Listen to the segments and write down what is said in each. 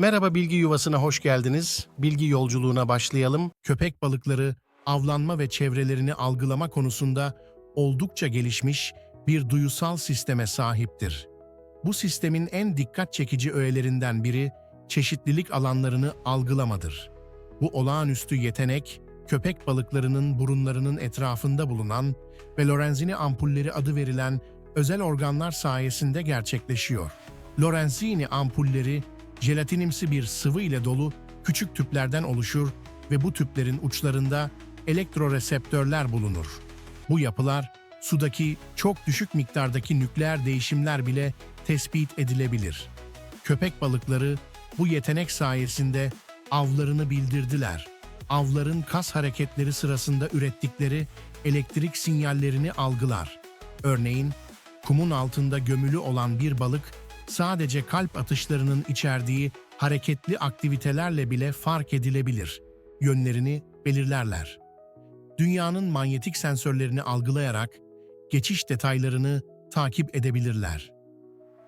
Merhaba bilgi yuvasına hoş geldiniz. Bilgi yolculuğuna başlayalım. Köpek balıkları avlanma ve çevrelerini algılama konusunda oldukça gelişmiş bir duyusal sisteme sahiptir. Bu sistemin en dikkat çekici öğelerinden biri çeşitlilik alanlarını algılamadır. Bu olağanüstü yetenek, köpek balıklarının burunlarının etrafında bulunan ve Lorenzini ampulleri adı verilen özel organlar sayesinde gerçekleşiyor. Lorenzini ampulleri jelatinimsi bir sıvı ile dolu küçük tüplerden oluşur ve bu tüplerin uçlarında elektroreseptörler bulunur. Bu yapılar sudaki çok düşük miktardaki nükleer değişimler bile tespit edilebilir. Köpek balıkları bu yetenek sayesinde avlarını bildirdiler. Avların kas hareketleri sırasında ürettikleri elektrik sinyallerini algılar. Örneğin kumun altında gömülü olan bir balık sadece kalp atışlarının içerdiği hareketli aktivitelerle bile fark edilebilir. Yönlerini belirlerler. Dünyanın manyetik sensörlerini algılayarak geçiş detaylarını takip edebilirler.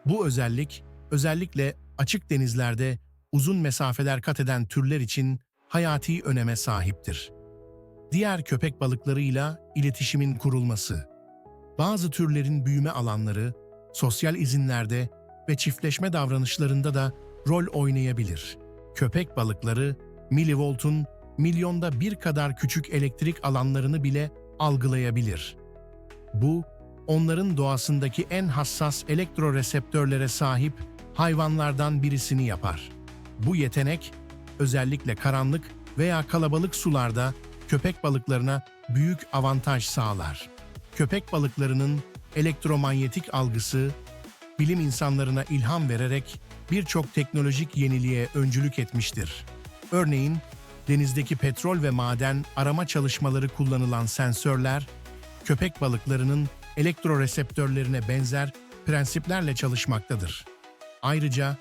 Bu özellik özellikle açık denizlerde uzun mesafeler kat eden türler için hayati öneme sahiptir. Diğer köpek balıklarıyla iletişimin kurulması. Bazı türlerin büyüme alanları, sosyal izinlerde ve çiftleşme davranışlarında da rol oynayabilir. Köpek balıkları, milivoltun milyonda bir kadar küçük elektrik alanlarını bile algılayabilir. Bu, onların doğasındaki en hassas elektroreseptörlere sahip hayvanlardan birisini yapar. Bu yetenek, özellikle karanlık veya kalabalık sularda köpek balıklarına büyük avantaj sağlar. Köpek balıklarının elektromanyetik algısı, bilim insanlarına ilham vererek birçok teknolojik yeniliğe öncülük etmiştir. Örneğin, denizdeki petrol ve maden arama çalışmaları kullanılan sensörler, köpek balıklarının elektroreseptörlerine benzer prensiplerle çalışmaktadır. Ayrıca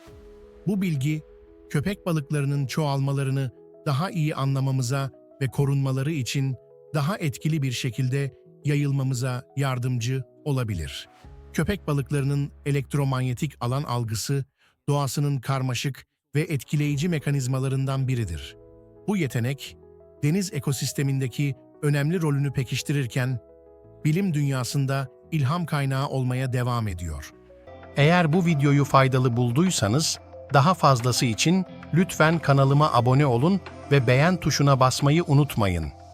bu bilgi köpek balıklarının çoğalmalarını daha iyi anlamamıza ve korunmaları için daha etkili bir şekilde yayılmamıza yardımcı olabilir. Köpek balıklarının elektromanyetik alan algısı doğasının karmaşık ve etkileyici mekanizmalarından biridir. Bu yetenek deniz ekosistemindeki önemli rolünü pekiştirirken bilim dünyasında ilham kaynağı olmaya devam ediyor. Eğer bu videoyu faydalı bulduysanız, daha fazlası için lütfen kanalıma abone olun ve beğen tuşuna basmayı unutmayın.